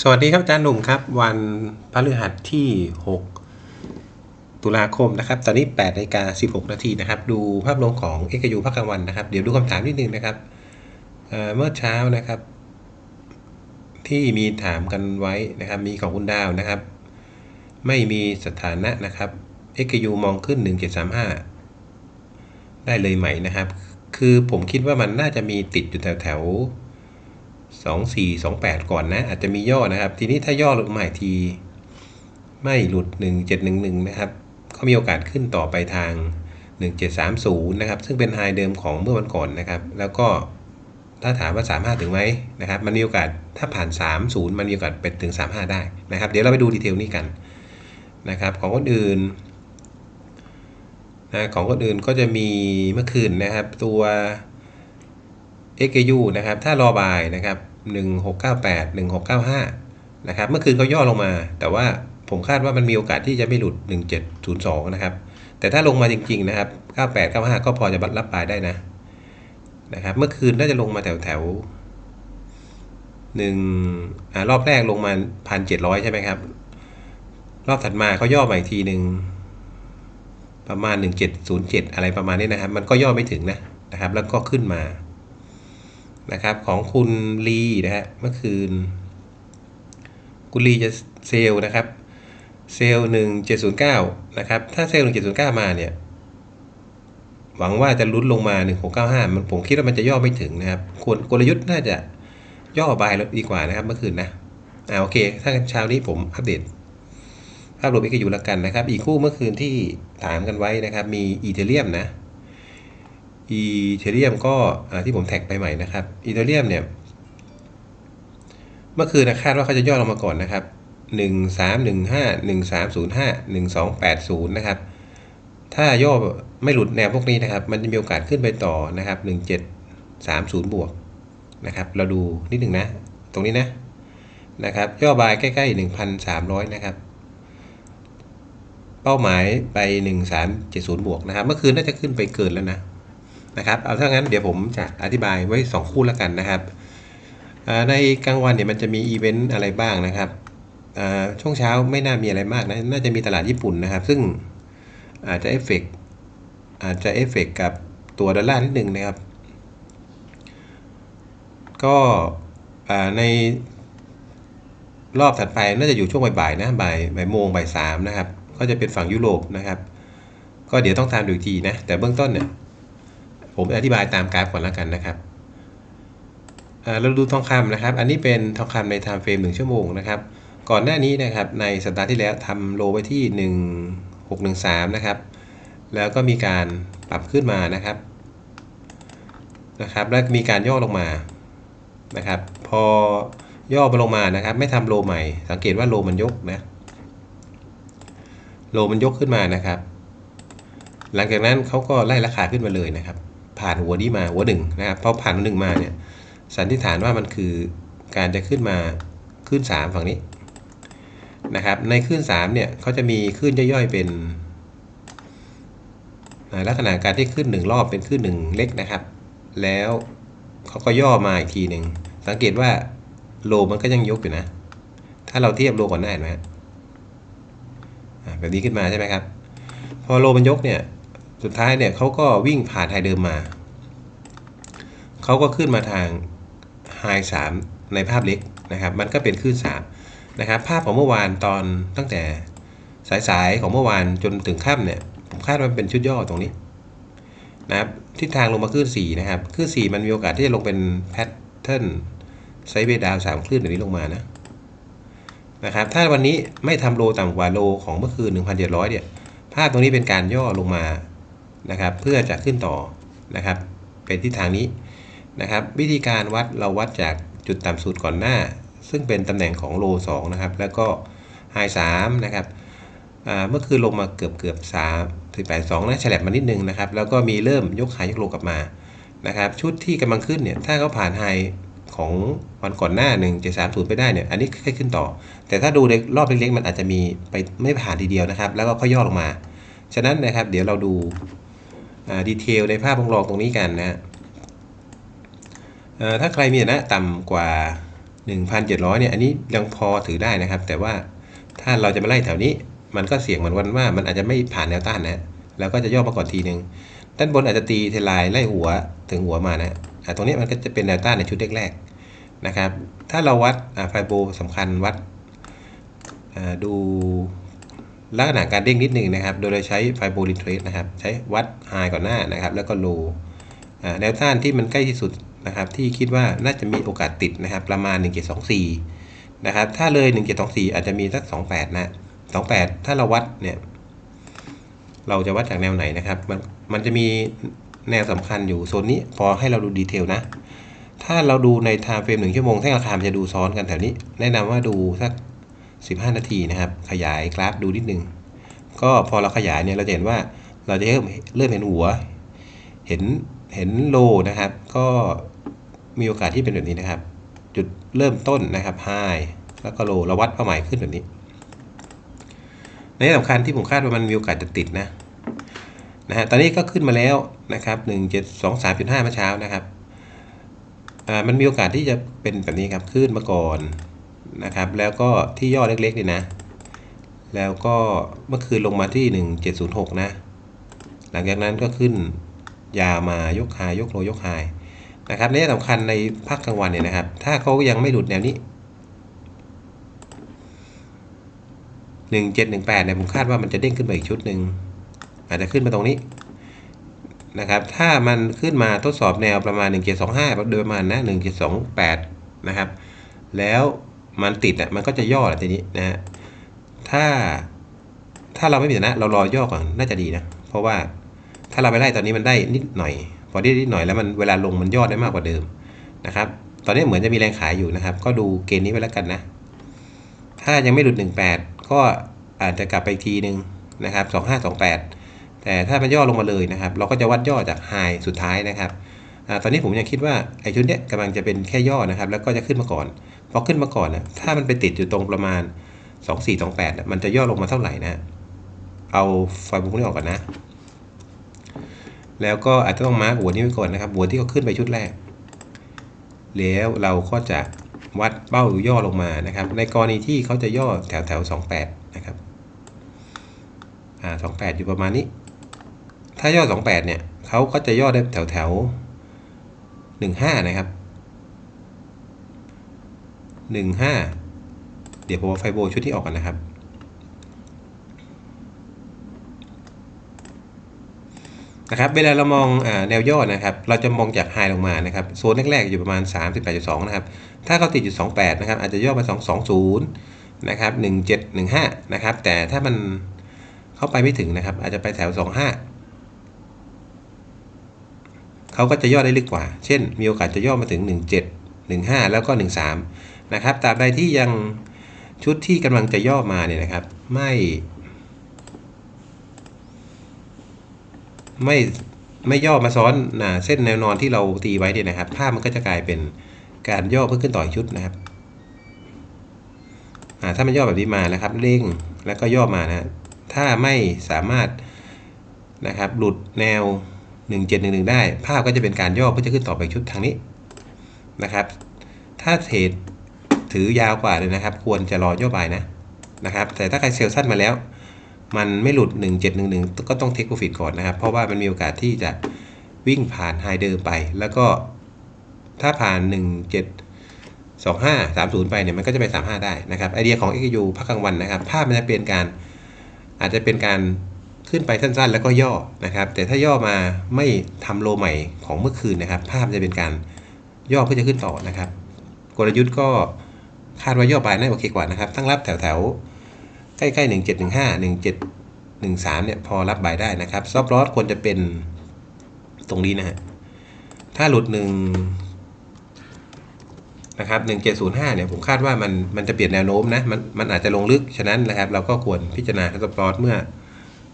สวัสดีครับอาจารย์หนุ่มครับ วันพฤหัสที่ 6 ตุลาคมนะครับ ตอนนี้8นาฬิกา16 นาทีนะครับ ดูภาพรวมของเอกยูภาคกลางวันนะครับ เดี๋ยวดูคำถามนิดนึงนะครับเเมื่อเช้านะครับ ที่มีถามกันไว้นะครับ มีของคุณดาวนะครับ ไม่มีสถานะนะครับเอกยูมองขึ้น 1735 ได้เลยไหมนะครับ คือผมคิดว่ามันน่าจะมีติดอยู่แถวแถว ๆสองสี่สองแปดก่อนนะ อาจจะมีย่อนะครับ ทีนี้ถ้าย่อลงมาอีกที ไม่หลุด 1711 นะครับ ก็มีโอกาสขึ้นต่อไปทาง 1730 นะครับ ซึ่งเป็นไฮเดิมของเมื่อวันก่อนนะครับ แล้วก็ถ้าถามว่า 35 ถึงไหมนะครับ มันมีโอกาสถ้าผ่าน 30 มันมีโอกาสไปถึง 35 ได้นะครับ เดี๋ยวเราไปดูดีเทลนี้กันนะครับ ของคนอื่นนะของคนอื่นก็จะมีเมื่อคืนนะครับ ตัว XAU นะครับ ถ้ารอบายนะครับ 1698 1695 นะครับ เมื่อคืนเขาย่อลงมา แต่ว่าผมคาดว่ามันมีโอกาสที่จะไม่หลุด 1702 นะครับ แต่ถ้าลงมาจริง ๆ นะครับ 98 95 ก็พอจะรับปลายได้นะ นะครับ เมื่อคืนน่าจะลงมาแถวแถวหนึ่งอรอบแรกลงมา 1,700 ใช่ไหมครับ รอบถัดมาเขาย่อมาอีกทีหนึ่งประมาณ 1707 อะไรประมาณนี้นะครับ มันก็ย่อไม่ถึงนะนะครับ แล้วก็ขึ้นมา นะครับของคุณลีนะฮะเมื่อคืน คุณลีจะเซลล์นะครับเซลล์หนึ่งเจ็ดศูนย์เก้านะครับ ถ้าเซลล์หนึ่งเจ็ดศูนย์เก้ามาเนี่ย หวังว่าจะลุ้นลงมาหนึ่งหกเก้าห้ามันผมคิดว่ามันจะย่อไม่ถึงนะครับควรกลยุทธ์น่าจะย่อบายแล้วดีกว่านะครับเมื่อคืนนะอ่าโอเค ถ้าเช้านี้ผมอัปเดต ภาพรวมอีกอยู่แล้วกันนะครับ อีกคู่เมื่อคืนที่ถามกันไว้นะครับ มีอีเทเรียมนะ อีเทเรียมก็ที่ผมแท็กไปใหม่นะครับอีเทเรียมเนี่ย เมื่อคืนนะคาดว่าเขาจะย่อลงมาก่อนนะครับ 1 3 1 5 1 3 0 5 1 2 8 0 นะครับ ถ้าย่อไม่หลุดแนวพวกนี้นะครับ มันจะมีโอกาสขึ้นไปต่อนะครับ 1 7 3 0 บวกนะครับ เราดูนิดหนึ่งนะ ตรงนี้นะนะครับ ย่อบายใกล้ๆ 1,300 นะครับเป้าหมายไป 1370 บวกนะครับ เมื่อคืนน่าจะขึ้นไปเกินแล้วนะ นะครับเอาถ้างั้นเดี๋ยวผมจะอธิบายไว้ 2 คู่แล้วกันนะครับในกลางวันเนี่ยมันจะมีอีเวนต์อะไรบ้างนะครับช่วงเช้าไม่น่ามีอะไรมากนะน่าจะมีตลาดญี่ปุ่นนะครับ ซึ่งอาจจะเอฟเฟกอาจจะเอฟเฟกกับตัวดอลลาร์นิดนึงนะครับ ก็ในรอบถัดไปน่าจะอยู่ช่วงบ่ายๆนะบ่ายบ่ายโมงบ่ายสามนะครับ ก็จะเป็นฝั่งยุโรปนะครับ ก็เดี๋ยวต้องตามดูอีกทีนะ แต่เบื้องต้นเนี่ย ผมอธิบายตามกราฟก่อนแล้วกันนะครับเราดูทองคำนะครับ อันนี้เป็นทองคำใน time frame 1ชั่วโมงนะครับ ก่อนหน้านี้นะครับในสัปดาห์ที่แล้วทำโลไว้ที่ 1613 นะครับ แล้วก็มีการปรับขึ้นมานะครับนะครับ แล้วมีการย่อลงมานะครับ พอย่อมาลงมานะครับ ไม่ทำโลใหม่ สังเกตว่าโลมันยกนะโลมันยกขึ้นมานะครับ หลังจากนั้นเขาก็ไล่ราคาขึ้นมาเลยนะครับ ผ่านหัวนี้มาหัวหนึ่งนะครับพอผ่านหัวหนึ่งมาเนี่ยสันนิษฐานว่ามันคือการจะขึ้นมาขึ้น 3 ฝั่งนี้นะครับในขึ้น 3 เนี่ยเขาจะมีขึ้นย่อยๆเป็นลักษณะการที่ขึ้น 1 รอบเป็นขึ้น 1 เล็กนะครับ แล้วเขาก็ย่อมาอีกทีหนึ่งสังเกตว่าโลมันก็ยังยกอยู่นะ ถ้าเราเทียบโลก่อนหน้าเห็นไหมแบบนี้ขึ้นมาใช่ไหมครับ พอโลมันยกเนี่ย สุดท้ายเนี่ยเขาก็วิ่งผ่านไฮเดิมมา เขาก็ขึ้นมาทางไฮสามในภาพเล็กนะครับ มันก็เป็นขึ้น3นะครับ ภาพของเมื่อวานตอนตั้งแต่สายๆของเมื่อวานจนถึงค่ำเนี่ย ผมคาดว่าเป็นชุดย่อตรงนี้นะครับทิศทางลงมาขึ้น4นะครับขึ้น4มันมีโอกาสที่จะลงเป็นแพทเทิร์นไซเบดาวสามคลื่นแบบนี้ลงมานะนะครับถ้าวันนี้ไม่ทำโลต่ำกว่าโลของเมื่อคืน 1,700 เนี่ย ภาพตรงนี้เป็นการย่อลงมา นะครับ เพื่อจะขึ้นต่อนะครับ เป็นทิศทางนี้นะครับ วิธีการวัดเราวัดจากจุดต่ำสุดก่อนหน้า ซึ่งเป็นตำแหน่งของโล2นะครับ แล้วก็ไฮ3นะครับเมื่อคืนลงมาเกือบเกือบ3ถึง82นะฉลับมานิดนึงนะครับ แล้วก็มีเริ่มยกหายกโลกลับมานะครับ ชุดที่กำลังขึ้นเนี่ย ถ้าเขาผ่านไฮของวันก่อนหน้า1 7 3 0ไปได้เนี่ยอันนี้ค่อยขึ้นต่อ แต่ถ้าดูในรอบเล็กๆมันอาจจะมีไปไม่ผ่านทีเดียวนะครับ แล้วก็ค่อยย่อลงมา ฉะนั้นนะครับ เดี๋ยวเราดู ดีเทลในภาพวงรองตรงนี้กันนะถ้าใครมีนะต่ำกว่า 1,700เนี่ยอันนี้ยังพอถือได้นะครับ แต่ว่าถ้าเราจะมาไล่แถวนี้ มันก็เสี่ยงเหมือนกันว่า มันอาจจะไม่ผ่านแนวต้านนะแล้วก็จะย่อมาก่อนทีหนึ่งด้านบนอาจจะตีเทลายไล่หัวถึงหัวมานะอะตรงนี้มันก็จะเป็นแนวต้านในชุดแรกๆนะครับ ถ้าเราวัดไฟโบสำคัญวัดดู ลักษณะการเด้งนิดนึงนะครับ โดยเราใช้ไฟโบลินเทรสนะครับ ใช้วัดไฮก่อนหน้านะครับ แล้วก็โล่แนวต้านที่มันใกล้ที่สุดนะครับ ที่คิดว่าน่าจะมีโอกาสติดนะครับ ประมาณ 1724 นะครับ ถ้าเลย 1724 อาจจะมีสัก 28 นะ 28 ถ้าเราวัดเนี่ย เราจะวัดจากแนวไหนนะครับ มันมันจะมีแนวสำคัญอยู่โซนนี้พอให้เราดูดีเทลนะ ถ้าเราดูใน time frame 1ชั่วโมงแท่งราคามันจะดูซ้อนกันแถวนี้ แนะนำว่าดูสัก 15 นาทีนะครับ ขยายกราฟดูนิดนึง ก็พอเราขยายเนี่ยเราจะเห็นว่าเราจะเริ่มเริ่มเห็นหัว เห็นเห็นโลนะครับ ก็มีโอกาสที่เป็นแบบนี้นะครับ จุดเริ่มต้นนะครับไฮแล้วก็โลเราวัดเป้าหมายขึ้นแบบนี้ ในสำคัญที่ผมคาดว่ามันมีโอกาสจะติดนะนะฮะตอนนี้ก็ขึ้นมาแล้วนะครับหนึ่งเจ็ดสองสามจุดห้าเมื่อเช้านะครับอ่ามันมีโอกาสที่จะเป็นแบบนี้ครับขึ้นมาก่อน นะครับ แล้วก็ที่ย่อเล็กๆนี่นะ แล้วก็เมื่อคืนลงมาที่หนึ่งเจ็ดศูนย์หกนะ หลังจากนั้นก็ขึ้นยามา ยกไฮยกโล ยกไฮนะครับนี่สำคัญในภาคกลางวันเนี่ยนะครับ ถ้าเขายังไม่หลุดแนวนี้หนึ่งเจ็ดหนึ่งแปดเนี่ยผมคาดว่ามันจะเด้งขึ้นมาอีกชุดหนึ่ง อาจจะขึ้นมาตรงนี้นะครับ ถ้ามันขึ้นมาทดสอบแนวประมาณ 1725โดยประมาณนะ1728 นะครับ แล้ว มันติดอะมันก็จะย่อแหละทีนี้นะฮะถ้าถ้าเราไม่มีฐานะ เรารอย่อก่อนน่าจะดีนะ เพราะว่าถ้าเราไปไล่ตอนนี้มันได้นิดหน่อย พอได้นิดหน่อยแล้วมันเวลาลงมันย่อได้มากกว่าเดิมนะครับ ตอนนี้เหมือนจะมีแรงขายอยู่นะครับ ก็ดูเกณฑ์นี้ไว้แล้วกันนะ ถ้ายังไม่หลุด 18 ก็อาจจะกลับไปทีหนึ่งนะครับ 2528 แต่ถ้ามันย่อลงมาเลยนะครับ เราก็จะวัดย่อจากไฮสุดท้ายนะครับอตอนนี้ผมยังคิดว่าไอ้ชุดเนี้ยกำลังจะเป็นแค่ย่อนะครับ แล้วก็จะขึ้นมาก่อน พอขึ้นมาก่อนนะถ้ามันไปติดอยู่ตรงประมาณ 2428น่ะมันจะย่อลงมาเท่าไหร่นะ เอาไฟบุกนี้ออกก่อนนะ แล้วก็อาจจะต้องมาร์กหัวนี้ไว้ก่อนนะครับ หัวที่เขาขึ้นไปชุดแรก แล้วเราก็จะวัดเบ้าย่อลงมานะครับ ในกรณีที่เขาจะย่อแถวแถวสองแปดนะครับ อ่าสองแปดอยู่ประมาณนี้ ถ้าย่อสองแปดเนี่ยเขาก็จะย่อได้แถวแถวหนึ่งห้านะครับ หนึ่งห้าเดี๋ยวผมเอาไฟโบชุดที่ออกกันนะครับ นะครับ เวลาเรามองอแนวย่อนะครับ เราจะมองจากไฮลงมานะครับ โซนแรกๆอยู่ประมาณ 38.2 นะครับ ถ้าเขาติดอยู่28 นะครับ อาจจะย่อมา220 นะครับ 1715 นะครับ แต่ถ้ามันเข้าไปไม่ถึงนะครับ อาจจะไปแถว 25เขาก็จะย่อได้ลึกกว่า เช่น มีโอกาสจะย่อมาถึง 17 15 แล้วก็ 13 นะครับตราบใดที่ยังชุดที่กำลังจะย่อมาเนี่ยนะครับ ไม่ ไม่ไม่ย่อมาซ้อนนะเส้นแนวนอนที่เราตีไว้เนี่ยนะครับ ภาพมันก็จะกลายเป็นการย่อเพื่อขึ้นต่อชุดนะครับถ้ามันย่อแบบนี้มานะครับเร่งแล้วก็ย่อมานะถ้าไม่สามารถนะครับหลุดแนว 1711 ได้ ภาพก็จะเป็นการย่อเพื่อจะขึ้นต่อไปชุดทางนี้ นะครับ ถ้าเทรดถือยาวกว่าเลยนะครับ ควรจะรอย่อบายนะนะครับ แต่ถ้าใครเซลล์สั้นมาแล้ว มันไม่หลุด 1711 ก็ต้องเทคโปรฟิตก่อนนะครับ เพราะว่ามันมีโอกาสที่จะวิ่งผ่านไฮเดิมไป แล้วก็ถ้าผ่าน 1725 30 ไปเนี่ยมันก็จะไป 35 ได้นะครับ ไอเดียของ XU พักกลางวันนะครับ ภาพมันจะเป็นการอาจจะเป็นการขึ้นไปสั้นๆ แล้วก็ย่อนะครับ แต่ถ้าย่อมาไม่ทำโลใหม่ของเมื่อคืนนะครับ ภาพจะเป็นการ ย่อเพื่อจะขึ้นต่อนะครับ กลยุทธ์ก็คาดว่าย่อไปน่าโอเคกว่านะครับ ตั้งรับแถวๆใกล้ๆหนึ่งเจ็ดหนึ่งห้าหนึ่งเจ็ดหนึ่งสามเนี่ยพอรับบายได้นะครับ ซอฟต์ลอสควรจะเป็นตรงนี้นะฮะ ถ้าหลุดหนึ่งนะครับหนึ่งเจ็ดศูนย์ห้าเนี่ยผมคาดว่ามันมันจะเปลี่ยนแนวโน้มนะ มันมันอาจจะลงลึก ฉะนั้นนะครับ เราก็ควรพิจารณาซอฟต์ลอสเมื่อ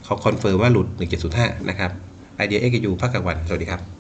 เขาคอนเฟิร์มว่าหลุดหนึ่งเจ็ดศูนย์ห้านะครับ ไอเดียเอ็กยูภาคกลางวัน สวัสดีครับ